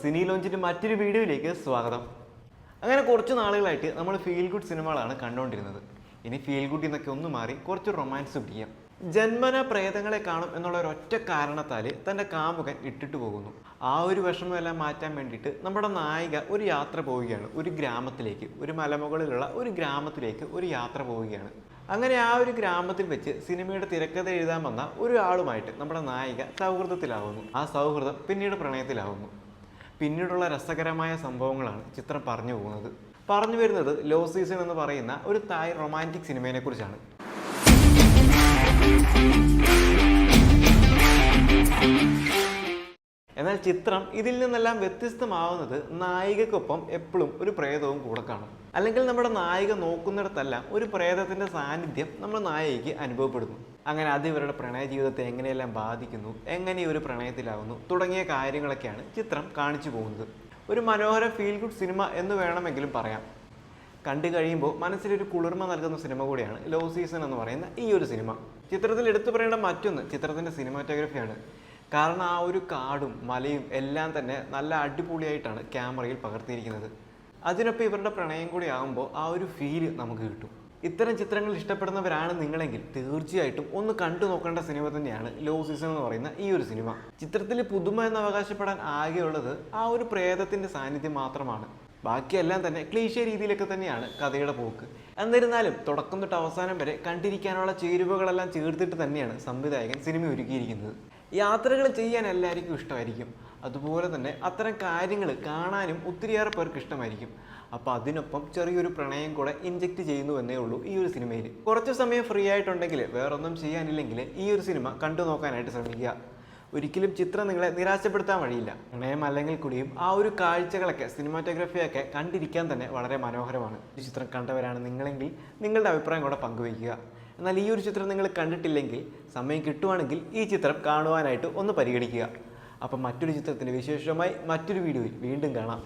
സിനി ലോഞ്ചിന്റെ മറ്റൊരു വീഡിയോയിലേക്ക് സ്വാഗതം. അങ്ങനെ കുറച്ച് നാളുകളായിട്ട് നമ്മൾ ഫീൽ ഗുഡ് സിനിമകളാണ് കണ്ടുകൊണ്ടിരുന്നത് ഇനി ഫീൽ ഗുഡ് എന്നൊക്കെ ഒന്ന് മാറി കുറച്ച് റൊമാൻസ് പിടിക്കാം. ജന്മന പ്രേതങ്ങളെ കാണും എന്നുള്ള ഒരൊറ്റ കാരണത്താൽ തന്റെ കാമുകൻ ഇട്ടിട്ട് പോകുന്നു. ആ ഒരു വിഷമമെല്ലാം മാറ്റാൻ വേണ്ടിയിട്ട് നമ്മുടെ നായിക ഒരു യാത്ര പോവുകയാണ്. ഒരു ഗ്രാമത്തിലേക്ക് ഒരു മലമുകളിലുള്ള ഒരു ഗ്രാമത്തിലേക്ക് ഒരു യാത്ര പോവുകയാണ്. അങ്ങനെ ആ ഒരു ഗ്രാമത്തിൽ വെച്ച് സിനിമയുടെ തിരക്കഥ എഴുതാൻ വന്ന ഒരാളുമായിട്ട് നമ്മുടെ നായിക സൗഹൃദത്തിലാവുന്നു. ആ സൗഹൃദം പിന്നീട് പ്രണയത്തിലാവുന്നു. പിന്നീടുള്ള രസകരമായ സംഭവങ്ങളാണ് ചിത്രം പറഞ്ഞു പോകുന്നത്. പറഞ്ഞു വരുന്നത് ലോ സീസൺ എന്ന് പറയുന്ന ഒരു തായ് റൊമാന്റിക് സിനിമയെ കുറിച്ചാണ് എന്നാൽ ചിത്രം ഇതിൽ നിന്നെല്ലാം വ്യത്യസ്തമാവുന്നത് നായികക്കൊപ്പം എപ്പോഴും ഒരു പ്രേതവും കൂടെ കാണും. അല്ലെങ്കിൽ നമ്മുടെ നായിക നോക്കുന്നിടത്തെല്ലാം ഒരു പ്രേതത്തിന്റെ സാന്നിധ്യം നമ്മൾ നായികയ്ക്ക് അനുഭവപ്പെടുന്നു. അങ്ങനെ അത് ഇവരുടെ പ്രണയ ജീവിതത്തെ എങ്ങനെയെല്ലാം ബാധിക്കുന്നു എങ്ങനെ ഒരു പ്രണയത്തിലാവുന്നു തുടങ്ങിയ കാര്യങ്ങളൊക്കെയാണ് ചിത്രം കാണിച്ചു പോകുന്നത്. ഒരു മനോഹര ഫീൽ ഗുഡ് സിനിമ എന്ന് വേണമെങ്കിലും പറയാം. കണ്ടു കഴിയുമ്പോൾ മനസ്സിലൊരു കുളിർമ നൽകുന്ന സിനിമ കൂടിയാണ് ലോ സീസൺ എന്ന് പറയുന്ന ഈ ഒരു സിനിമ ചിത്രത്തിൽ എടുത്തു പറയേണ്ട മറ്റൊന്ന് ചിത്രത്തിന്റെ സിനിമാറ്റോഗ്രഫിയാണ് കാരണം ആ ഒരു കാടും മലയും എല്ലാം തന്നെ നല്ല അടിപൊളിയായിട്ടാണ് ക്യാമറയിൽ പകർത്തിയിരിക്കുന്നത്. അതിനൊപ്പം ഇവരുടെ പ്രണയം കൂടി ആകുമ്പോൾ ആ ഒരു ഫീൽ നമുക്ക് കിട്ടും. ഇത്തരം ചിത്രങ്ങൾ ഇഷ്ടപ്പെടുന്നവരാണ് നിങ്ങളെങ്കിൽ തീർച്ചയായിട്ടും ഒന്ന് കണ്ടു നോക്കേണ്ട സിനിമ തന്നെയാണ് ലോ സീസൺ എന്ന് പറയുന്ന ഈ ഒരു സിനിമ. ചിത്രത്തിൽ പുതുമ എന്ന് അവകാശപ്പെടാൻ ആകെയുള്ളത് ആ ഒരു പ്രേതത്തിന്റെ സാന്നിധ്യം മാത്രമാണ്. ബാക്കിയെല്ലാം തന്നെ ക്ലീശ രീതിയിലൊക്കെ തന്നെയാണ് കഥയുടെ പോക്ക്. എന്നിരുന്നാലും തുടക്കം തൊട്ട് അവസാനം വരെ കണ്ടിരിക്കാനുള്ള ചേരുവകളെല്ലാം ചേർത്തിട്ട് തന്നെയാണ് സംവിധായകൻ സിനിമ ഒരുക്കിയിരിക്കുന്നത്. യാത്രകൾ ചെയ്യാൻ എല്ലാവർക്കും ഇഷ്ടമായിരിക്കും. അതുപോലെ തന്നെ അത്തരം കാര്യങ്ങൾ കാണാനും ഒത്തിരിയേറെ പേർക്ക് ഇഷ്ടമായിരിക്കും. അപ്പോൾ അതിനൊപ്പം ചെറിയൊരു പ്രണയം കൂടെ ഇൻജെക്റ്റ് ചെയ്യുന്നു എന്നേ ഉള്ളൂ ഈ ഒരു സിനിമയിൽ കുറച്ച് സമയം ഫ്രീ ആയിട്ടുണ്ടെങ്കിൽ വേറൊന്നും ചെയ്യാനില്ലെങ്കിൽ ഈ ഒരു സിനിമ കണ്ടു നോക്കാനായിട്ട് ശ്രമിക്കുക. ഒരിക്കലും ചിത്രം നിങ്ങളെ നിരാശപ്പെടുത്താൻ വഴിയില്ല. പ്രണയം അല്ലെങ്കിൽ കൂടിയും ആ ഒരു കാഴ്ചകളൊക്കെ സിനിമാറ്റോഗ്രഫിയൊക്കെ കണ്ടിരിക്കാൻ തന്നെ വളരെ മനോഹരമാണ്. ഈ ചിത്രം കണ്ടവരാണ് നിങ്ങളെങ്കിൽ നിങ്ങളുടെ അഭിപ്രായം കൂടെ പങ്കുവയ്ക്കുക. എന്നാൽ ഈ ഒരു ചിത്രം നിങ്ങൾ കണ്ടിട്ടില്ലെങ്കിൽ സമയം കിട്ടുവാണെങ്കിൽ ഈ ചിത്രം കാണുവാനായിട്ട് ഒന്ന് പരിഗണിക്കുക. അപ്പം മറ്റൊരു ചിത്രത്തിന്റെ വിശേഷമായി മറ്റൊരു വീഡിയോയിൽ വീണ്ടും കാണാം.